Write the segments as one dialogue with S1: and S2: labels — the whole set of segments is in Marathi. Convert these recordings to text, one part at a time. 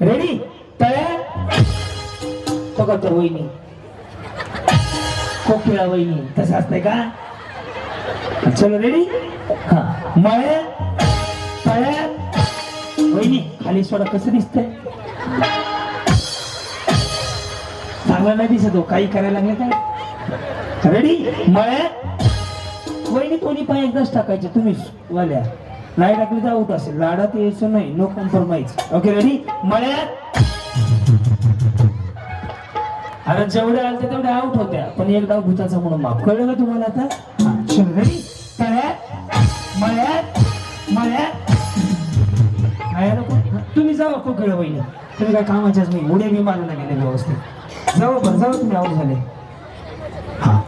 S1: रेडी तयार? तो वहिनी. कोकिळा वहिनी. तसं असतंय का? चलो रेडी हा. मळे तयार? वहिनी खाली सोडा कसं दिसतंय? चांगला नाही दिसत हो काही करायला लागले काय? रेडी मळे वहिनी दोन्ही पाय एकदाच टाकायचे तुम्ही वाल्या. नाही टाकली तर आऊट असेल. लाडात यायचं नाही. नो कॉम्प्रोमाइज ओके रेडी मळ्यात. अरे जेवढे आलते तेवढे आउट होत्या. पण एक डाव भूताचा म्हणून माफ. कळलं का तुम्हाला आता? हा, रेडी तळ्यात. मळ्यात. मळ्यात. तुम्ही जावा कोकिळ वहिनी तुम्ही काय कामाच्याच नाही. उडे मी मारायला गेले व्यवस्थित. जाऊ बरं जाऊ तुम्ही आऊट झाले. हा.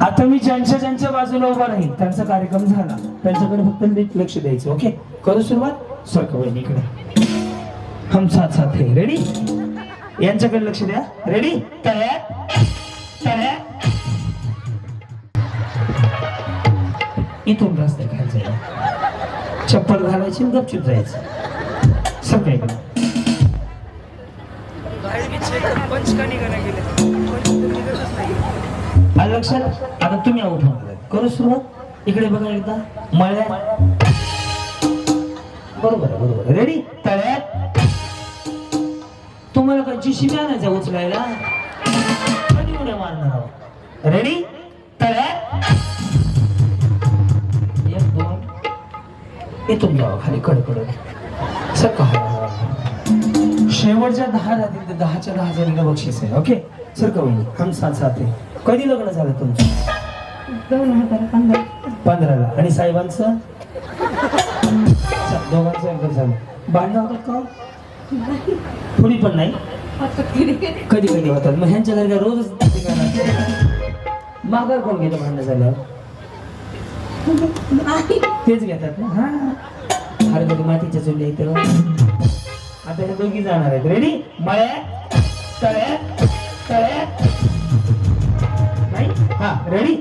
S1: आता मी ज्यांच्या ज्यांच्या बाजूला उभा राहील त्यांचा कार्यक्रम झाला. त्यांच्याकडे फक्त लक्ष द्यायचं ओके? करू सुरुवात? सरक इकडे हम साथ साथ है. रेडी यांच्याकडे लक्ष द्या. रेडी तयार? तयार? इथून रस्ते खायचं चप्पल घालायची गपचूप जायचं. सगळीकडे. गेले. लक्षात? आता तुम्ही आउट करू सुरुवात इकडे बघा एकदा. मळ्यात. बरोबर बरोबर रेडी तळ्यात. तुम्हाला काय जिशिबी आणायचं उचलायला? कधी उड्या मारणार आहोत. रेडी तळ्यात. एक दोन. इथून जावा खाली कडकड. सकाळ. शेवटच्या दहा राहतील तर दहाच्या दहा जणीला बक्षीस आहे ओके सर का हम साथ साथ आहे. कधी लग्न झालं तुमचं?
S2: दोन हजार पंधरा.
S1: पंधराला. आणि साहेबांचं? दोघांचं एकदम झालं. भांडणं होतात का थोडी पण नाही? कधी? कधी होतात. मग ह्यांच्या घरी रोजच माघार कोण घेतं भांडणं
S2: नाही.
S1: तेच घेतात ना. हा. अरे कधी मातीच्या चुली इथं. आता हे दोघी जाणार आहेत. रेडी मळ्या तळ्या तळ्या हा रेडी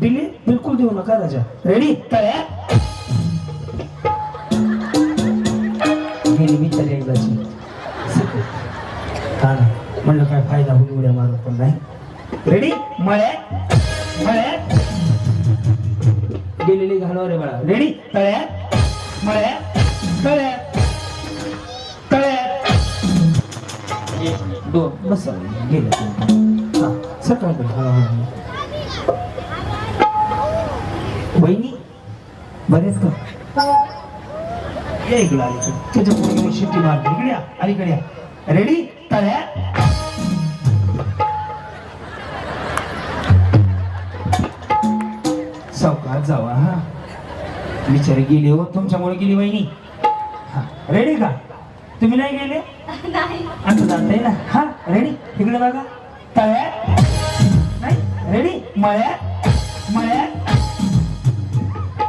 S1: दिली बिलकुल देऊ नका राजा. रेडी तळ्या गेली बिचारी एकदाची. हा ना म्हणलं काय फायदा होईल उड्या मारून पण नाही. रेडी मळ्या मळ्या गेलेली घालव रे बाळा. रेडी तळ्या मळ्या तळ्या तळ्या दोन बस. गेले. सकाळ बहिणी बरेच का? या इकडं अलीकडे त्याच्या पोरीवर शिट्टी मारते. इकडे या. अलीकडे या. रेडी तळ्यात सावकाश जावा हा. बिचारी गेली हो तुमच्यामुळे गेली वहिनी. हा. रेडी का? तुम्ही नाही गेले?
S2: नाही.
S1: आता जाते ना. हा. रेडी इकडे बघा. तळ्यात नाही? रेडी मळ्यात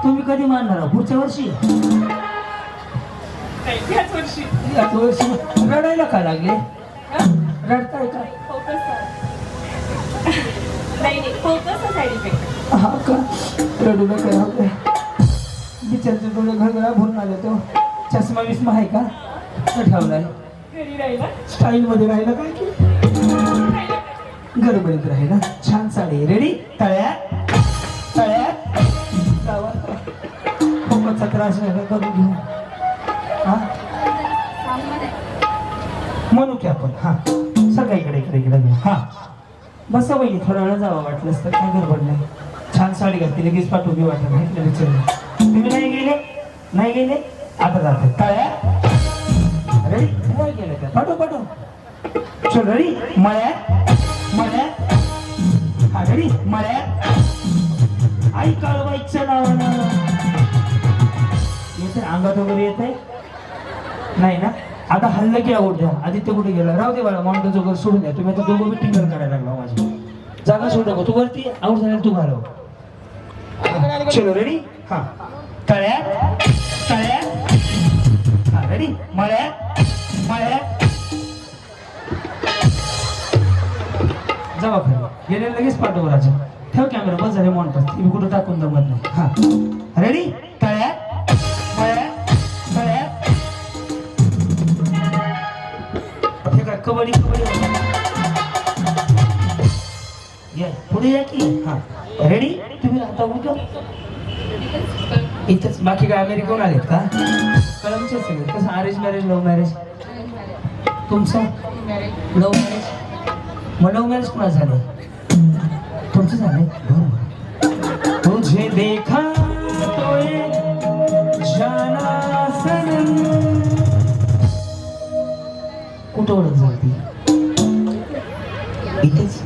S1: तुम्ही कधी मारणार आहो? पुढच्या वर्षी?
S2: याच वर्षी.
S1: याच वर्षी? रडायला का लागले? रडताय का? हा का? रडू नका. बिचारचे डोळे घरघरा भरून आले तो. चष्मा विस्मा आहे का? ठेवलाय. स्टाईल मध्ये राहिलं काय की? गडबडीत राहिला. छान साडी रेडी तळ्यात? फोकसचा त्रास आहे करून घेऊ. हा? म्हणू की आपण. हा. सगळ्या इकडे इकडे इकडे घेऊ. हा. बसा वहिनी थोडा वेळ जावा वाटलंच तर काय गडबड नाही. छान साडी घातली लगेच पाठवू बी वाटत नाही इकडे विचारलं तुम्ही नाही गेले? नाही गेले? आता जाते. तळ्यात अरे नाही गेले त्या पाठव पाठव. चल रेडी? मळ्या? मळ्या? हा रेडी? मळ्या? आई काळबाईच्या नावानं येते अंगात वगैरे येत आहे? नाही ना? आता हल्लं की आवड द्या. आदित्य कुठे गेला? राहू दे बाळा माउंटेन जोगर सोडून द्या. तुम्ही आता दोघं बी करायला लागला हो माझी. जागा सोडू नको. तू वरती आऊट झाल्यावर तू घालव. चलो रेडी हा. तळ्यात तळ्यात हा रेडी मळ्यात? मळ्यात? जावा खाली. गेले लगेच पाठव राजा. ठेव कॅमेरा बस झाले मॉन्टर कुठं टाकून जमत नाही. हा. रेडी तळ्यात तळ्यात कबड्डी कबड्डी. या पुढे या की? हा. रेडी तुम्ही आता उठो. इथंच. बाकी काय अमेरिकेहून आलेत का? कळमचे सगळे कसं अरेंज मॅरेज लव्ह मॅरेज तुमचं? लव्ह मॅरेज मग लव्ह मॅरेज कुणा झालं? तुमचं झालं? बरोबर तुझे देखा तो कुठं ओळख झाली इथेच?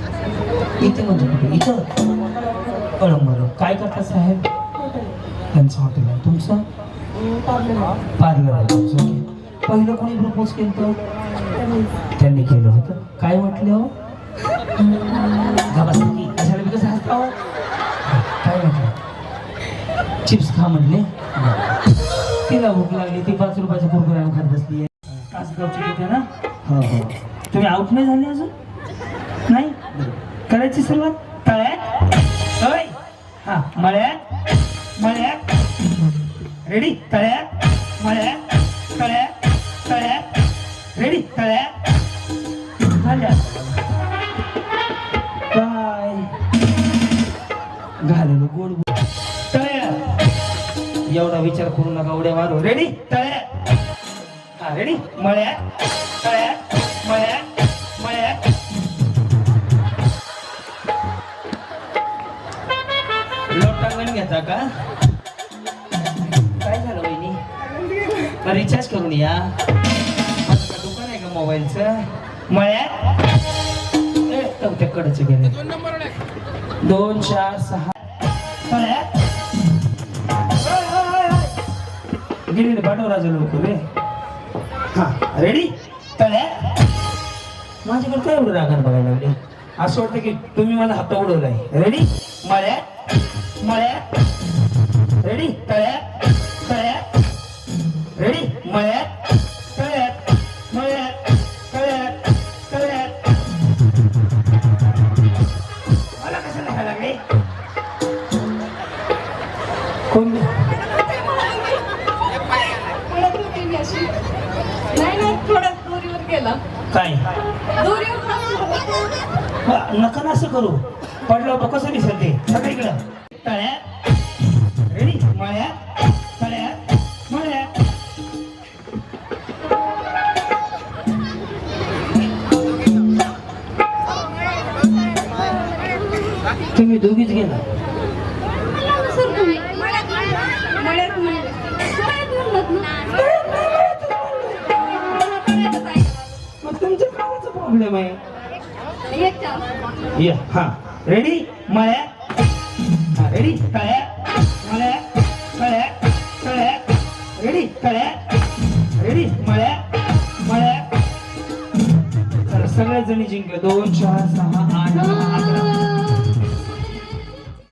S1: इथे म्हणजे कुठे? इथं? कळम बरं. काय करता साहेब? त्यांचं हॉटेल आहे. तुमचं? पार्लर आहे तुमचं. ओके. पहिलं कोणी प्रपोज केलं? त्यांनी केलं होतं. काय म्हटलं हो? गावात की कशाला बी कसं हसता हो? काय म्हटलं? चिप्स खा म्हटले तिला भूक लागली. ती पाच रुपयाच्या कुरकुऱ्या खात बसली तासगावची तिथे ना? हो, हो. तुम्ही आउट नाही झाले अजून? नाही? करायची सुरुवात? तळ्यात? होय. हा मळ्यात? मळ्यात? रेडी तळ्यात? मळ्यात? तळ्यात? तळ्यात? रेडी तळ्यात? झाल्या. काय घालेलो गोड गोड तळ्यात. एवढा विचार करू नका उड्या मारू. रेडी तळ्यात. रेडी मळ्यात तळ्यात मळ्यात मळ्यात. लोटांगण घेता का? काय झालं वहिनी? रिचार्ज करून या. दुकान आहे का मोबाईलचं? मळ्यात. तो त्या कडचे गेले दोन चार सहा. मळ्यात. ओय, ओय, ओय. गेली पाठव राजा लोक रे. हा रेडी तळ्यात माझ्याकडे काय एवढं रागात बघायला लागले? असं वाटतं की तुम्ही मला हात उडवलाय. रेडी मळ्या मळ्या रेडी तळ्या तळ्या रेडी
S2: मळ्या
S1: काय नका ना असं करू. पडलं होतं कसं दिसत ते? सगळीकडं तळ्यात रेडी मळ्यात तळ्यात मळ्यात तुम्ही दोघीच गेला. प्रॉब्लेम आहे. हा. रेडी मळ्या. रेडी तळ्यात मळ्या. तळ्यात तळ्यात रेडी तळ्यात रेडी मळ्या. मळ्या. सगळ्या जणी जिंकले. दोन चार सहा आठ अकरा.